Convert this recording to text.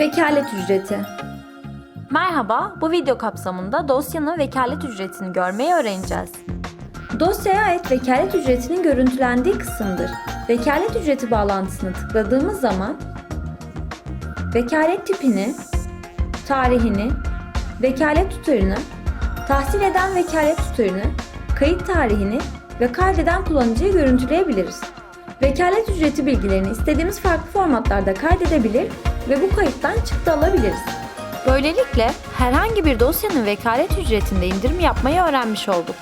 Vekalet ücreti. Merhaba, bu video kapsamında dosyanın vekalet ücretini görmeyi öğreneceğiz. Dosyaya ait vekalet ücretinin görüntülendiği kısımdır. Vekalet ücreti bağlantısını tıkladığımız zaman vekalet tipini, tarihini, vekalet tutarını, tahsil eden vekalet tutarını, kayıt tarihini ve kaydeden kullanıcıyı görüntüleyebiliriz. Vekalet ücreti bilgilerini istediğimiz farklı formatlarda kaydedebilir ve bu kayıttan çıktı alabiliriz. Böylelikle herhangi bir dosyanın vekalet ücretinde indirim yapmayı öğrenmiş olduk.